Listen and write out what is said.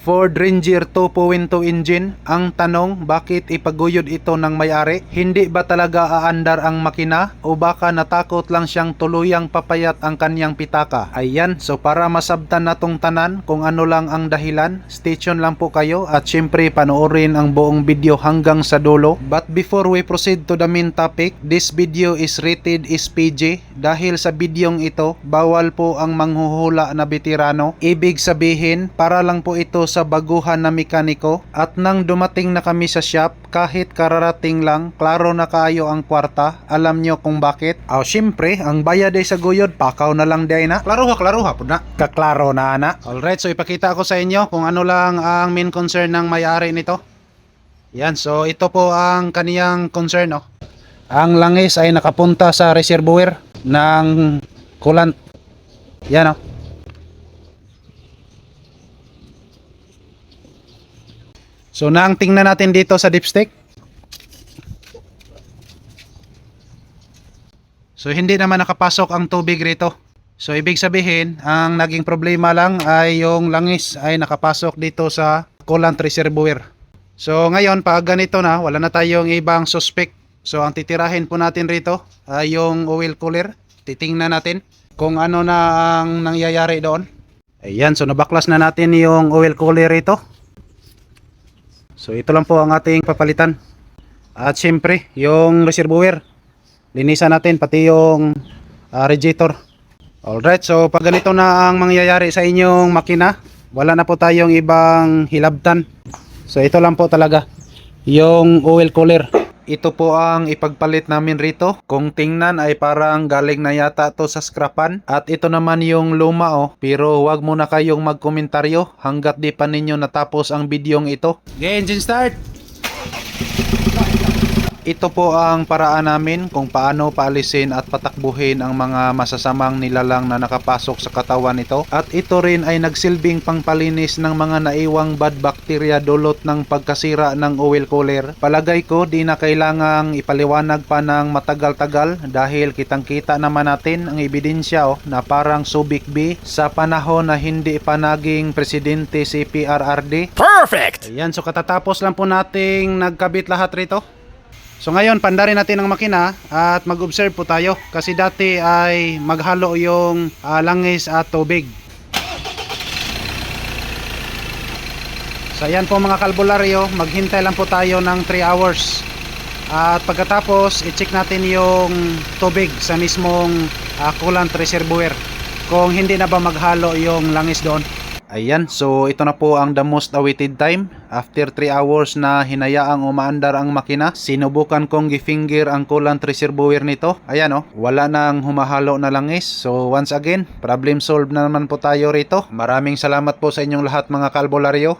Ford Ranger 2.2 engine. Ang tanong, bakit ipaguyod ito ng may-ari? Hindi ba talaga aandar ang makina? O baka natakot lang siyang tuluyang papayat ang kanyang pitaka? Ayan, so para masabtan na tong tanan kung ano lang ang dahilan, stay tuned lang po kayo at syempre panoorin ang buong video hanggang sa dulo. But before we proceed to the main topic, this video is rated SPG dahil sa bidyong ito, bawal po ang manghuhula na veterano. Ibig sabihin, para lang po ito sa baguhan na mekaniko at nang dumating na kami sa shop, kahit kararating lang, klaro na kayo ang kwarta. Alam nyo kung bakit? Aw, syempre, ang bayad ay sa guyod, pakaw na lang day na. Klaro ha, klaro ha, na. Kaklaro na ana. Alright, so ipakita ko sa inyo kung ano lang ang main concern ng may-ari nito. Yan, so ito po ang kaniyang concern, oh. Ang langis ay nakapunta sa reservoir ng coolant. Yan, oh. So, nang tingnan natin dito sa dipstick. So, hindi naman nakapasok ang tubig rito. So, ibig sabihin, ang naging problema lang ay yung langis ay nakapasok dito sa coolant reservoir. So, ngayon, pag ganito na, wala na tayong ibang suspect. So, ang titirahin po natin rito ay yung oil cooler. Titingnan natin kung ano na ang nangyayari doon. Ayan, so nabaklas na natin yung oil cooler rito. So, ito lang po ang ating papalitan. At syempre, yung reservoir. Linisan natin, pati yung ah, radiator. Alright, so pag ganito na ang mangyayari sa inyong makina, wala na po tayong ibang hilabtan. So ito lang po talaga, yung oil cooler. Ito po ang ipagpalit namin rito. Kung tingnan ay parang galing na yata to sa scrapan. At ito naman yung luma oh. Pero wag muna kayong magkomentaryo hanggat di pa ninyo natapos ang bidyong ito. Okay, engine start! Ito po ang paraan namin kung paano paalisin at patakbuhin ang mga masasamang nilalang na nakapasok sa katawan nito. At ito rin ay nagsilbing pangpalinis ng mga naiwang bad bacteria dulot ng pagkasira ng oil cooler. Palagay ko di na kailangang ipaliwanag pa ng matagal-tagal dahil kitang-kita naman natin ang ebidensya oh, na parang Subic B sa panahon na hindi pa naging presidente si PRRD. Perfect! Ayan, so katatapos lang po nating nagkabit lahat rito. So ngayon, pandarin natin ang makina at mag-observe po tayo kasi dati ay maghalo yung ah, langis at tubig. So ayan po mga kalbularyo, maghintay lang po tayo ng 3 hours. At pagkatapos, i-check natin yung tubig sa mismong ah, coolant reservoir kung hindi na ba maghalo yung langis doon. Ayan, so ito na po ang the most awaited time. After 3 hours na hinayaang umaandar ang makina, sinubukan kong gifinger ang coolant reservoir nito. Ayan oh, wala nang humahalo na langis. So once again, problem solved na naman po tayo rito. Maraming salamat po sa inyong lahat mga kalbularyo.